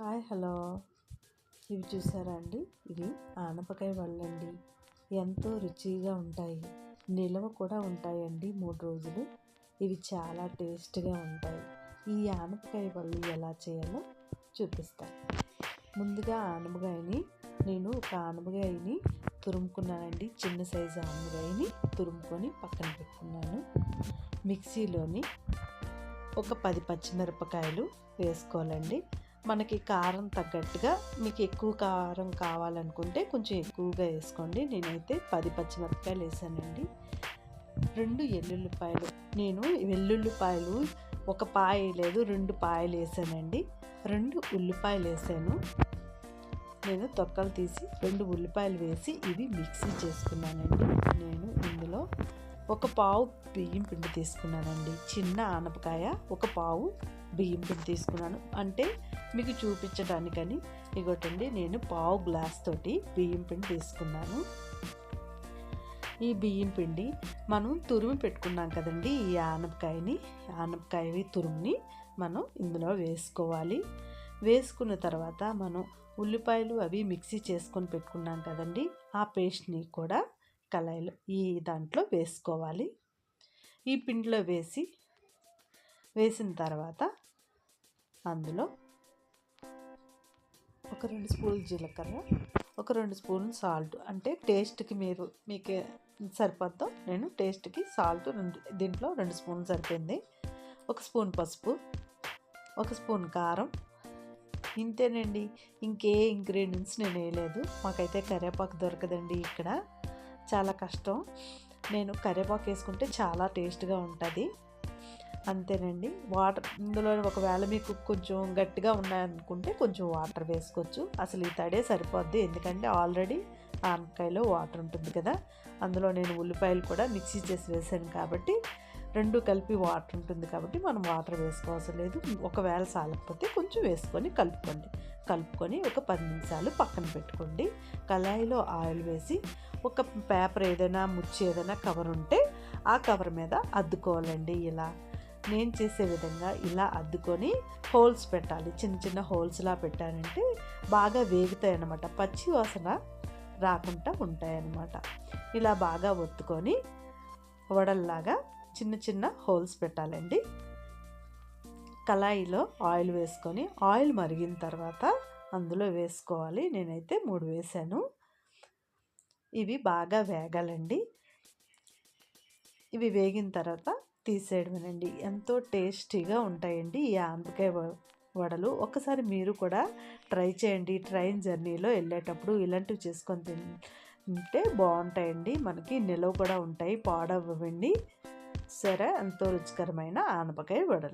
Hi hello. ఇవి చూసారా అండి? ఇవి ఆనపకాయ వాళ్ళండి. ఎంతో రుచిగా ఉంటాయి. నిల్వ కూడా ఉంటాయండి మూడు రోజులు. ఇవి చాలా టేస్ట్గా ఉంటాయి. ఈ ఆనపకాయ వాళ్ళు ఎలా చేయాలో చూపిస్తాను ముందుగా ఆనపకాయని నేను ఒక ఆనపకాయని తురుముకున్నానండి. చిన్న సైజు ఆనపకాయని తురుముకొని పక్కన పెట్టుకున్నాను. మిక్సీలోని ఒక పది పచ్చిమిరపకాయలు వేసుకోవాలండి. మనకి కారం తగ్గట్టుగా మీకు ఎక్కువ కారం కావాలనుకుంటే కొంచెం ఎక్కువగా వేసుకోండి. నేనైతే పది పచ్చిమిరపకాయలు వేసానండి. రెండు ఎల్లుల్లిపాయలు. నేను వెల్లుల్లిపాయలు ఒక పాయ లేదు రెండు పాయలు వేసానండి. రెండు ఉల్లిపాయలు వేసాను. నేను తొక్కలు తీసి రెండు ఉల్లిపాయలు వేసి ఇవి మిక్సీ చేసుకున్నానండి. నేను ఇందులో ఒక పావు బియ్యం పిండి తీసుకున్నానండి. చిన్న ఆనపకాయ ఒక పావు బియ్యం పిండి తీసుకున్నాను. అంటే మీకు చూపించడానికని ఇగోటండి నేను పావు గ్లాస్ తోటి బియ్యం పిండి తీసుకున్నాను. ఈ బియ్యం పిండి మనం తురిమి పెట్టుకున్నాం కదండి ఈ ఆనపకాయని ఆనపకాయ తురుముని మనం ఇందులో వేసుకోవాలి. వేసుకున్న తర్వాత మనం ఉల్లిపాయలు అవి మిక్సీ చేసుకొని పెట్టుకున్నాం కదండి ఆ పేస్ట్ని కూడా కళాయిలో ఈ దాంట్లో వేసుకోవాలి. ఈ పిండిలో వేసి వేసిన తర్వాత అందులో ఒక రెండు స్పూన్లు జీలకర్ర ఒక రెండు స్పూన్లు సాల్ట్ అంటే టేస్ట్కి మీరు మీకు సరిపోద్దాం నేను టేస్ట్కి సాల్ట్ రెండు దీంట్లో రెండు స్పూన్లు సరిపోయింది. ఒక స్పూన్ పసుపు ఒక స్పూన్ కారం. ఇంతేనండి ఇంకే ఇంగ్రీడియంట్స్ నేను వేయలేదు. మాకైతే కరివేపాకు దొరకదండి ఇక్కడ. చాలా కష్టం. నేను కరివేపాకు వేసుకుంటే చాలా టేస్ట్గా ఉంటుంది. అంతేనండి. వాటర్ ఇందులో ఒకవేళ మీకు కొంచెం గట్టిగా ఉన్నాయనుకుంటే కొంచెం వాటర్ వేసుకోవచ్చు. అసలు ఈ తడే సరిపోద్ది. ఎందుకంటే ఆల్రెడీ ఆనకాయలో వాటర్ ఉంటుంది కదా. అందులో నేను ఉల్లిపాయలు కూడా మిక్సీ చేసి వేసాను కాబట్టి రెండు కలిపి వాటర్ ఉంటుంది కాబట్టి మనం వాటర్ వేసుకోవాల్సిన లేదు. ఒకవేళ సాలకపోతే కొంచెం వేసుకొని కలుపుకోండి. కలుపుకొని ఒక పది నిమిషాలు పక్కన పెట్టుకోండి. కళాయిలో ఆయిల్ వేసి ఒక పేపర్ ఏదైనా ముచ్చి ఏదైనా కవర్ ఉంటే ఆ కవర్ మీద అద్దుకోవాలండి ఇలా. నేను చేసే విధంగా ఇలా అద్దుకొని హోల్స్ పెట్టాలి. చిన్న చిన్న హోల్స్లా పెట్టానంటే బాగా వేగుతాయి అన్నమాట. పచ్చి వాసన రాకుండా ఉంటాయన్నమాట ఇలా బాగా ఒత్తుకొని వడల్లాగా చిన్న చిన్న హోల్స్ పెట్టాలండి. కళాయిలో ఆయిల్ వేసుకొని ఆయిల్ మరిగిన తర్వాత అందులో వేసుకోవాలి. నేనైతే మూడు వేసాను. ఇవి బాగా వేగాలండి. ఇవి వేగిన తర్వాత తీసేయడమేనండి ఎంతో టేస్టీగా ఉంటాయండి ఈ ఆనపకాయ వడలు. ఒకసారి మీరు కూడా ట్రై చేయండి. ట్రైన్ జర్నీలో వెళ్ళేటప్పుడు ఇలాంటివి చేసుకొని తింటే బాగుంటాయండి. మనకి నిలవ కూడా ఉంటాయి. పాడవ్వండి. సరే ఎంతో రుచికరమైన ఆనపకాయ వడలు.